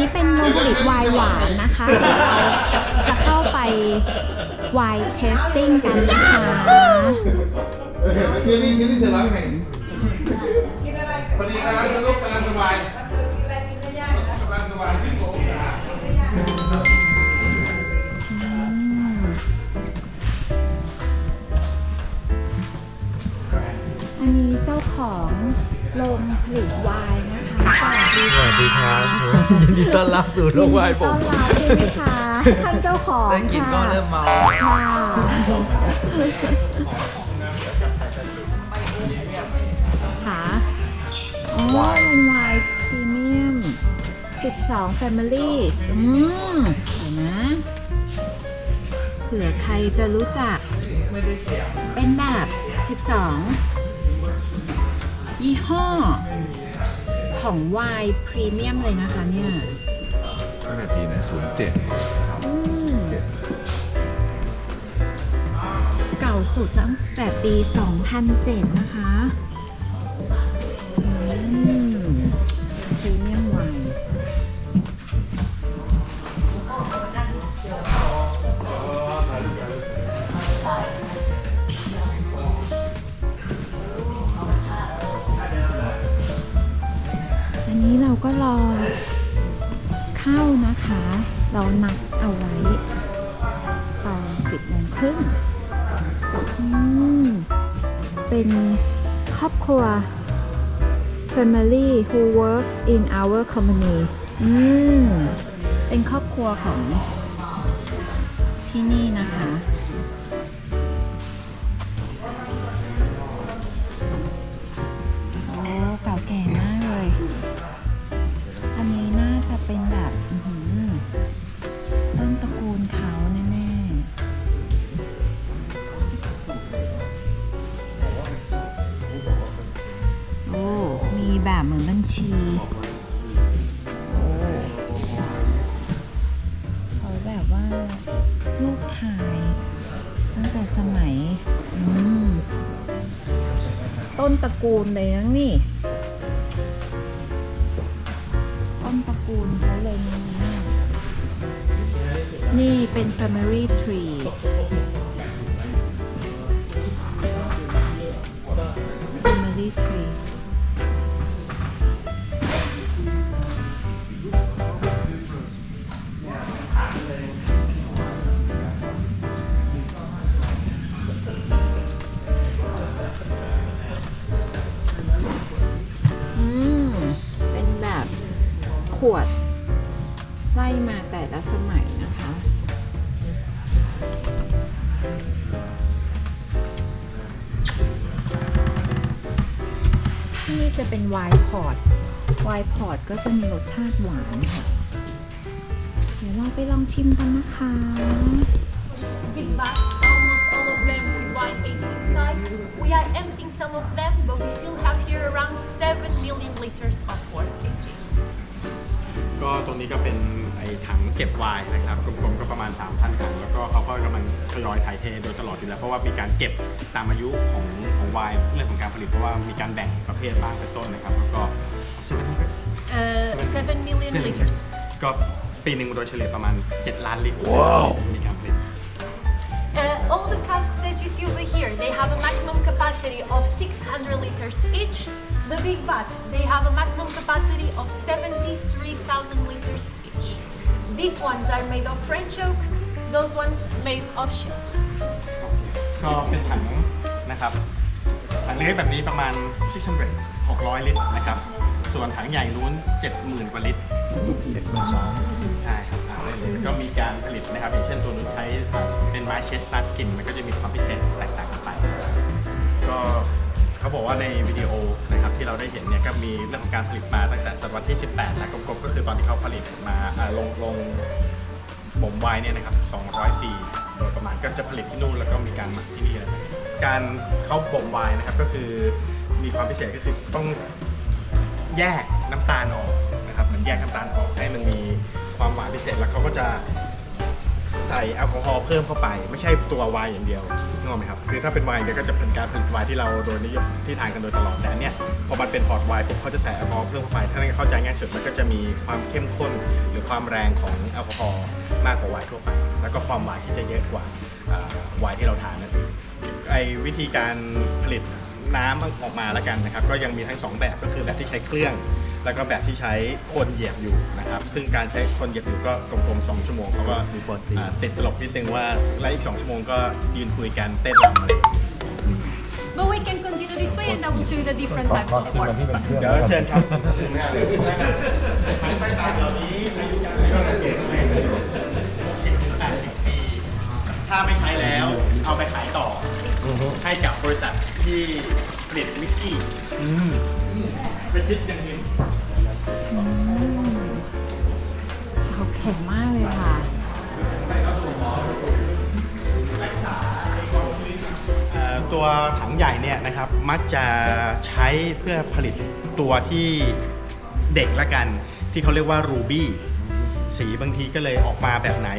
นี้เป็นโรงผลิตไวน์หวานนะคะเดี๋ยวเราจะเข้าไปไวน์เทสติ้งกันนะคะที่นี่ที่นี่เธอร้านไหนพอดีกำลังสนุกกำลังสบายกำลังสบายที่ผมจ๋าอันนี้เจ้าของโรงผลิตไวน์ สวัสดีครับยินดีต้อนรับสู่โลกวายผต้อมนรับใช่ไหมคะท่านเจ้าของได้กินก็ค่ะเริ่มเมาค่ะอ๋อเป็นวน์พรีเมียม 12 Families อืมเห็นนะเผื่อใครจะรู้จัก เป็นแบบ 12 ยี่ห้อ ของไวน์พรีเมียมเลยนะคะเนี่ย ตั้งแต่ปีไหนศูนย์เจ็ดอืม เก่าสุดตั้งแต่ปี 2007 นะคะ ก็รอเข้านะคะ เรานัดเอาไว้ตอน10โมงครึ่งอืมเป็นครอบครัว family who works in our company อืม เป็นครอบครัวของที่นี่นะคะ นตระกูลเขาแน่ๆ โอ้ มีแบบเหมือนบัญชีโอ้เขาแบบว่ารูปถ่ายตั้งแต่สมัยอืมต้นตระกูลเลยนะนี่ นี่เป็น family tree family tree อืมเป็นแบบขวด ไล่มาแต่ละสมัย จะเป็นไวน์พอร์ตไวน์พอร์ตก็จะมีรสชาติหวานค่ะ เดี๋ยวเราไปลองชิมกันนะคะ big bags, almost all of them with wine aging inside. We are emptying some of them, but we still have here around 7 million liters of wort aging. ก็ตรงนี้ก็เป็นไอ้ถังเก็บไวน์นะครับกลมๆก็ประมาณ 3,000ถังแล้ว ก็เขาก็กำลังทยอยถ่ายเทโดยตลอดอยู่แล้วเพราะว่ามีการเก็บตามอายุของของไวน์เรื่องของการผลิตเพราะว่ามีการแบ่งประเภทบ้างเป็นต้นนะครับแล้วก็700 Uh, 7 million liters. ก็ปีหนึ่งโดยเฉลี่ยประมาณ 7 ล้านลิตรมีการผลิต Uh, all the casks that you see over here, they have a maximum capacity of 600 liters each. The big vats, they have a maximum capacity of 73,000 liters each. These ones are made of French oak, those ones made of chestnut. ก็เป็นถังนะครับถังเล็กแบบนี้ประมาณ 600 600 ลิตรนะครับ ส่วนถังใหญ่นู้น 70,000 กว่าลิตรเจ็ดหมื่นสองใช่ครับอ่าได้เลยก็มีการผลิตนะครับ อย่างเช่นตัวนู้นใช้เป็นไม้เชสนัทกลิ่นมันก็จะมีความพิเศษแตกต่างกันไป ก็เขาบอกว่าในวิดีโอนะครับที่เราได้เห็นเนี่ยก็มีเรื่องของการผลิตมาตั้งแต่ศตวรรษที่ 18 และกลมๆก็คือตอนที่เขาผลิตมาอ่าลงลง บ่มไวน์เนี่ยนะครับ 200 ปีโดยประมาณก็จะผลิตที่นู่นแล้วก็มีการหมักที่นี่เลยการเขาบ่มไวน์นะครับก็คือมีความพิเศษก็คือต้องแยกน้ำตาลออกนะครับเหมือนแยกน้ำตาลออกให้มันมีความหวานพิเศษแล้วเขาก็จะใส่แอลกอฮอล์เพิ่มเข้าไป ไม่ใช่ตัวไวน์อย่างเดียว กออกไหมครับคือถ้าเป็นไวน์เดียวก็จะเป็นการผลิตไวน์ที่เราโดยนิยมที่ทานกันโดยตลอดแต่อันเนี้ยพอมันเป็นพอร์ตไวน์ปุ๊บเขาจะใส่แอลกอฮอล์เพิ่มเข้าไปถ้าให้เข้าใจง่ายสุดมันก็จะมีความเข้มข้นหรือความแรงของแอลกอฮอล์มากกว่าไวน์ทั่วไปแล้วก็ความหวานที่จะเยอะกว่าไวน์ที่เราทานนั่นเองไอ้วิธีการผลิตน้ำออกมาแล้วกันนะครับ ก็ยังมีทั้งสองแบบก็คือแบบที่ใช้เครื่อง แล้วก็แบบที่ใช้คนเหยียบอยู่นะครับซึ่งการใช้คนเหยียบอยู่ก็กลมๆ2ชั่วโมงเขาก็อ่าติดตลกนิดนึงว่าและอีก 2 ชั่วโมงก็ยืนคุยกันเต้นรำอะไร But we can continue this way and I will show you the different types of quartz. เดี๋ยวเชิญครับขันไฟตาเหล่านี้อายุการใช้ก็เก็บไม่เกิน60ถึง80ปี ถ้าไม่ใช้แล้วเอาไปขายต่ออให้กับบริษัทที่ผลิตวิสกี้เป็นทิศยังยืน แข็งมากเลยค่ะ เอ่อตัวถังใหญ่เนี่ยนะครับมักจะใช้เพื่อผลิตตัวที่เด็กละกัน ที่เขาเรียกว่ารูบี้สีบางทีก็เลยออกมาแบบไหน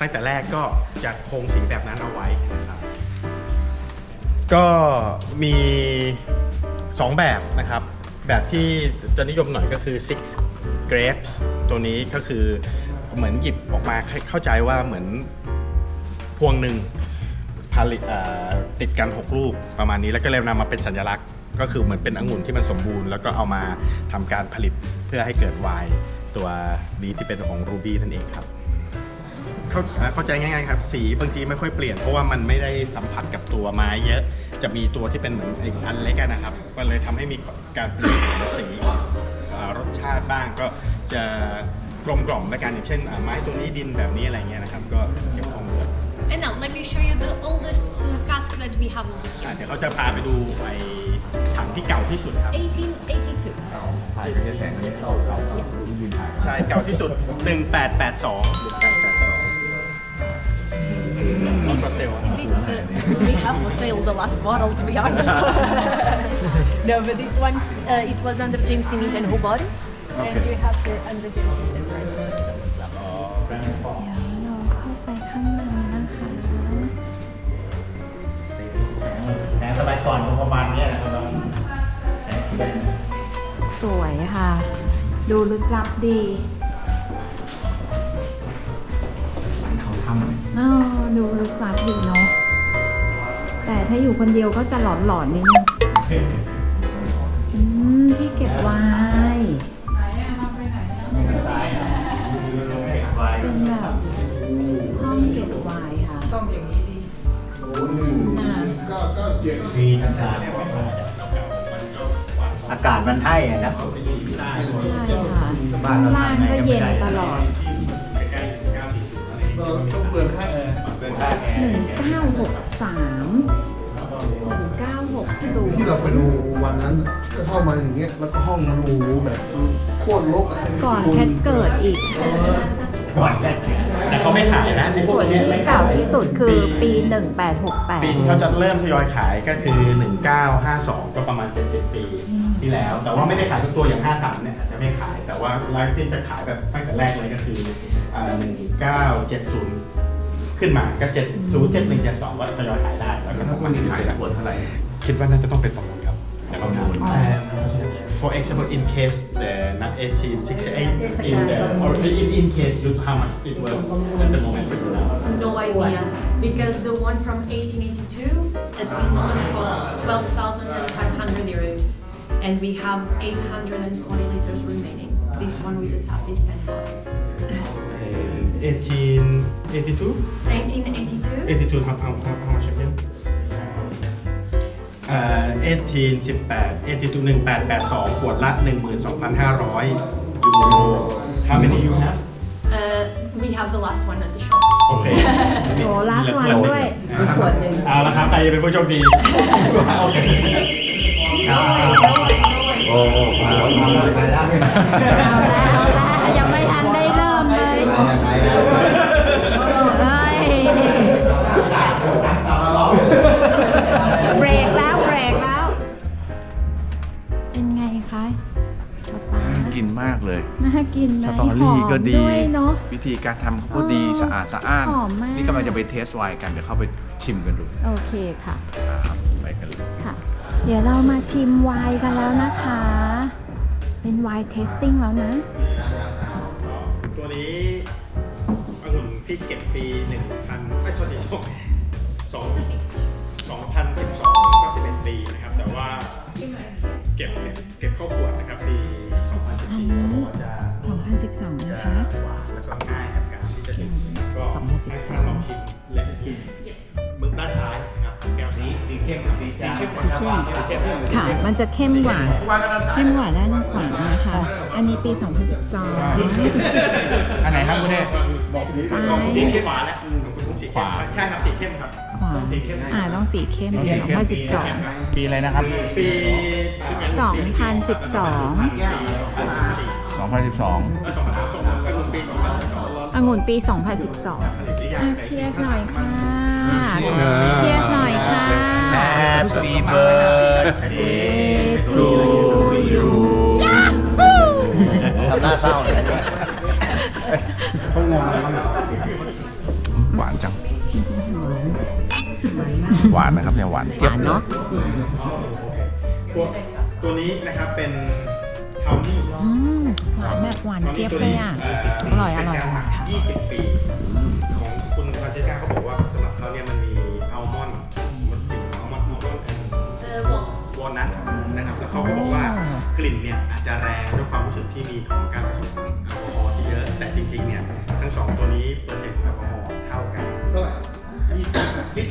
ตั้งแต่แรกก็จะคงสีแบบนั้นเอาไว้นะครับก็มี 2 แบบนะครับ แบบที่จะนิยมหน่อยก็คือ six grapes ตัวนี้ก็คือ เหมือนหยิบออกมาเข้าใจว่าเหมือนพวงหนึ่งผลิตติดกัน6รูปประมาณนี้แล้วก็เลยนำมาเป็นสัญลักษณ์ ก็คือเหมือนเป็นองุ่นที่มันสมบูรณ์ แล้วก็เอามาทำการผลิตเพื่อให้เกิดไวน์ตัวนี้ที่เป็นของรูบี้นั่นเองครับเข้าเข้าใจง่ายๆครับ สีบางทีไม่ค่อยเปลี่ยนเพราะว่ามันไม่ได้สัมผัสกับตัวไม้เยอะจะมีตัวที่เป็นเหมือนไอ้อันเล็กนะครับก็เลยทำให้มีการเปลี่ยนสีรสชาติบ้างก็จะ กลมกล่อมในการอย่างเช่นอะไม้ตัวนี้ดินแบบนี้อะไรเงี้ยนะครับก็เข้มข้นเลย And now let me show you the oldest uh, cask that we have over อะ here. เดี๋ยวเขาจะพาไปดูไอ้ถังที่เก่าที่สุดครับ 1882. ถ่ายเป็นแสงนี้เราเรายืนถ่ายใช่เก่าที่สุด 1882 This, for sale. this uh, we have for sale the last bottle to be honest. no, but this one uh, it was under James Smith and Who bought it, and you have the under James Smith and Fred as well. เดี๋ยวเราเข้าไปข้างในนะคะแต่สมัยก่อนประมาณเนี้ยนะครับสวยค่ะ ดูลึกลับดีเขาทำ เออดูลึกลับดีเนาะแต่ถ้าอยู่คนเดียวก็จะหลอนๆนิดนึงอืมที่เก็บไว้ น์ค่ะโอ้นี่ก็ก็เจ็ดมีทันทาเนี่ยไม่ว่าจะเก่าๆมันก็หวานอากาศมันให้อะนะไปอยู่ได้ใช่ค่ะข้างล่างก็เย็นตลอดใกล้ๆถึง940อะไรอย่างก็เงี้ยต้องเปลืองค่าแอร์เรื่องค่าแอหนึ่งร์เก้าหกสามหนึ่งเก้าหกศูนที่ย์เราไปดูวันนั้นก็เข้ามาอย่างเงี้ยแล้วก็ห้องมันรูแบบโคตรรกอะก่อนแคทเกิดอีก ก่อนแต่เขาไม่ขายนะในพวกตัวนี้ที่ไม่เก่าขายที่สุดคือปีปี1868ที่เขาจะเริ่มทยอยขายก็คือ 1952 ก็ประมาณ 70 ปีที่แล้ว แต่ว่าไม่ได้ขายทุกตัวอย่าง 53 เนี่ยอาจจะไม่ขาย แต่ว่าไลฟ์ที่จะขายแบบตั้งแต่แรกเลยก็คืออ่า1970 ขึ้นมาก็70 71 72ก็ทยอยขายได้แล้วก็ถ้ามันขายขวดเท่าไหร่ คิดว่าน่าจะต้องเป็นประมูลครับแต่ประมูลอ๋อ For example, in case the not 1868 in the or in, in case look how much it was at the moment right now. No idea, because the one from 1882 at this moment costs 12,500 euros, and we have 840 liters remaining. This one we just have these 10 bottles. Uh, 1882? 1982. 82 how, how, how, how much again? Uh, 1818 82 1882 ขวดละ 12,500 ยูโร How many you have? Uh, we have the last one at the shop. โอเคโอ้ last one ด้วยขวดหนึ่งเอาละครับใครจะเป็นผู้โชคดีโอเคครับโอ้โหมาแล้วมาแล้วมาแล้วเอาละเอาละยังไม่ทันได้เริ่มเลยเฮ้ยเบรกแล้วเบรก เป็นไงคะป๊าป๊ากินมากเลย น่าไหมสตอรี่ก็ดี หอมด้วยเนาะ วิธีการทำเขาก็ดีเออสะอาดสะอ้าน หอมมาก นี่กำลังจะไปเทสไวน์กันเดี๋ยวเข้าไปชิมกันดูโอเคค่ะนะครับไปกันเลยค่ะ เดี๋ยวเรามาชิมไวน์กันแล้วนะคะ เป็นไวน์เทสติ้งแล้วนะ ตัวนี้องุ่นที่เก็บปี1,000ไอ้ยโทษทีสองสอง2012ก็11ปีนะครับแต่ว่า ให้ท่านลองชิมเลสชิมมือด้านซ้ายนะครับแก้วสีสีเข้มสีสีเข้มกว่าสีเข้มค่ะ มันจะเข้มกว่าว่าก็ด้านซ้ายเข้มกว่าด้านขวานะคะ อันนี้ปี 2012อันไหนครับคุณเน่ซ้ายสีเข้มหวานนะของคุณสีเข้มใช่ครับสีเข้มครับขวาอ่าต้องสีเข้มปี2012 ปีอะไรนะครับ ปี 2012 2012 2014เออ2012ปี2012องุ่นปี 2012อะเชียร์หน่อยค่ะเชียร์หน่อยค่ะ Happy birthday to you ทำหน้าเศร้าเลยหวานจัง หวานนะครับเนี่ยหวานหเจี๊ยบวานเลเนาะยตัวตัวนี้นะครับเป็นทาวนี่ อืมหวานแบบหวานเจี๊ยบเลยอะ อร่อยอร่อยอร่อยค่ะ 20 ปี ของคุณฟรานเชสกาเขาบอกว่าสำหรับเขาเนี่ยมันมีอัลมอนด์มันเป็นอัลมอนด์อัลมอนด์วอลนัทนะครับ แล้วเขาก็บอกว่ากลิ่นเนี่ยอาจจะแรงด้วยความรู้สึกที่มีของการผสมแอลกอฮอล์ที่เยอะ แต่จริงๆเนี่ยทั้งสองตัวนี้เปอร์เซ็นต์ของแอลกอฮอล์เท่ากัน เท่าไหร่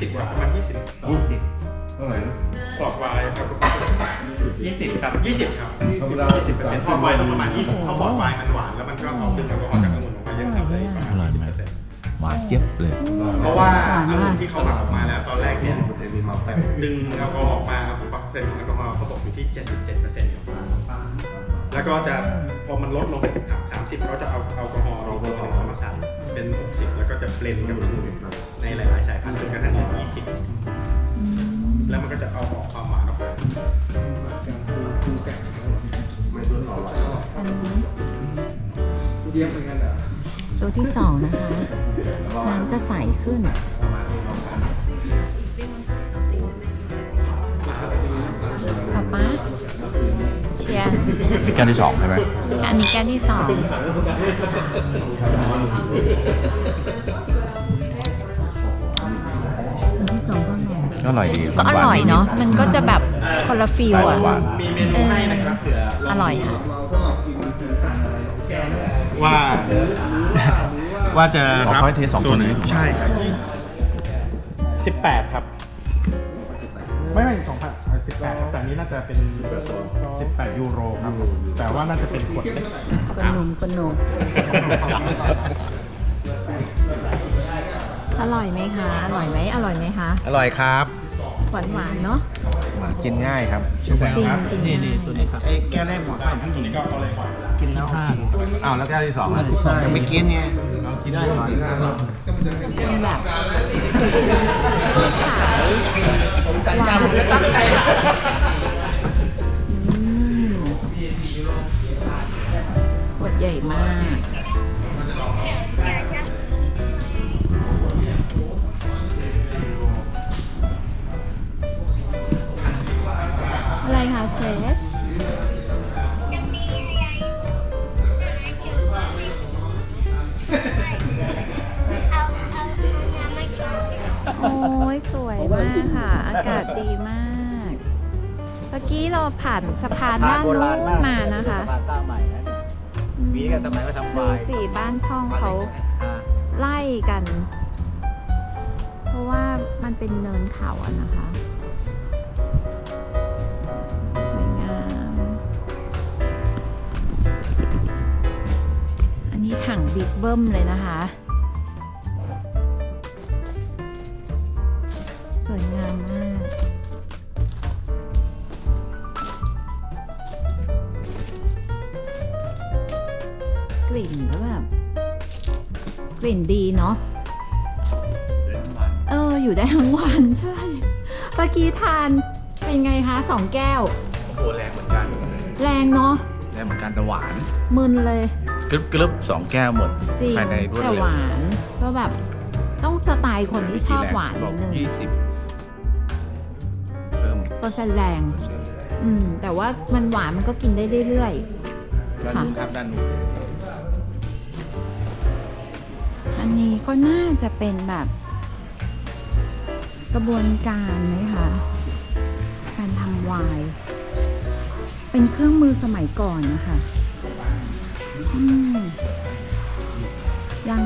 20 กว่าประมาณ20 เท่าไหร่นะปลอดไวน์แอลกอฮอล์ 20ครับ20ครับธรรมดา20เปอร์เซ็นต์ปลอดไวน์ต้องประมาณ20เพราะปลอดไวน์มันหวานแล้วมันก็เอาดึงแอลกอฮอล์จากองุ่นออกมาเยอะครับเลยประมาณ20เปอร์เซ็นต์หวานเจี๊ยบเลย เพราะว่าองุ่นที่เขาหมักออกมาแล้วตอนแรกเนี่ยดึงแอลกอฮอล์ออกมาของเปอร์เซ็นต์ของแอลกอฮอล์เขาบอกอยู่ที่ 77เปอร์เซ็นต์แล้วก็จะพอมันลดลงไปถึง30เขาจะเอาแอลกอฮอล์อีกตัวหนึงเข้ามาใส่เป็น 60 แล้วก็จะเบลนด์กับองุ่นในหลายๆสายพันธุ์จนกระทั่งเหลือ20 แล้วมันก็จะเอาออกความหวานออกมา เยี่ยมเหมือนกันเหรอตัวที่สองนะคะ น้ำจะใสขึ้น ป๊าป๊า cheers นี่แก้วที่สองใช่ไหมอันนี้แก้วที่สองอันที่สองก็อร่อยก็อร่อยดีก็อร่อยเนาะ มันก็จะแบบคนละฟีลอะหวานมีเมนูให้นะครับเผื่ ออร่อยค่ะ ว่า ว่าจะขอรับค่อยเทสสองตัวนี้ ใช่ครับสิบแปดครับ ไม่ไม่สองพันสิบแปดครับแต่อันนี้น่าจะเป็นสิบแปดยูโรครับ แต่ว่าน่าจะเป็นขวดเล็กคนหนุ่มคนหนุ่มอร่อยไหมคะ อร่อยไหมอร่อยไหมคะ อร่อยครับ หวานหวานๆเนาะกินง่ายครับ จริงจริง นี่นี่ตัวนี้ครับไอ้แก้วแรกหมดๆตัวนี้ก็เอาเลยก่อนกินแล้ว อ้าวแล้วแก้วที่สองอะยังไม่กินไงลองกินได้หน่อยเป็นแบบขายหวานตั้งใจขวดใหญ่มาก อะไรคสโอ้ยสวยมากค่ะ อากาศดีมาก เมื่อกี้เราผ่านสะพานด้านนู้นมานะคะสร้างใหม่นะมีกันสมัยมาทำดูวายสี่บ้านช่องเขาไล่กัน เพราะว่ามันเป็นเนินเขาอะนะคะ บิ๊กเบิ้มเลยนะคะ สวยงามมาก กลิ่นก็แบบ กลิ่นดีเนาะเออ อยู่ได้ทั้งวัน ใช่เมื่อกี้ทานเป็นไงคะสองแก้ว โอ้โหแรงเหมือนกัน แรงเนาะแรงเหมือนกันแต่หวาน มึนเลยห กรึบกรึบสองแก้วหมดจริงภายในรวดแต่เร็หววานก็แบบต้องสไตล์คนที่ชอบหวานบนิอกดนึงยี่สิบเพิ่มเปอร์เซ็นต์แรง อืม แต่ว่ามันหวานมันก็กินได้เรื่อย ด้านนู้นครับด้านนู้นๆ อันนี้ก็น่าจะเป็นแบบ กระบวนการไหมคะการทำไวน์เป็นเครื่องมือสมัยก่อนนะคะอืม ยัง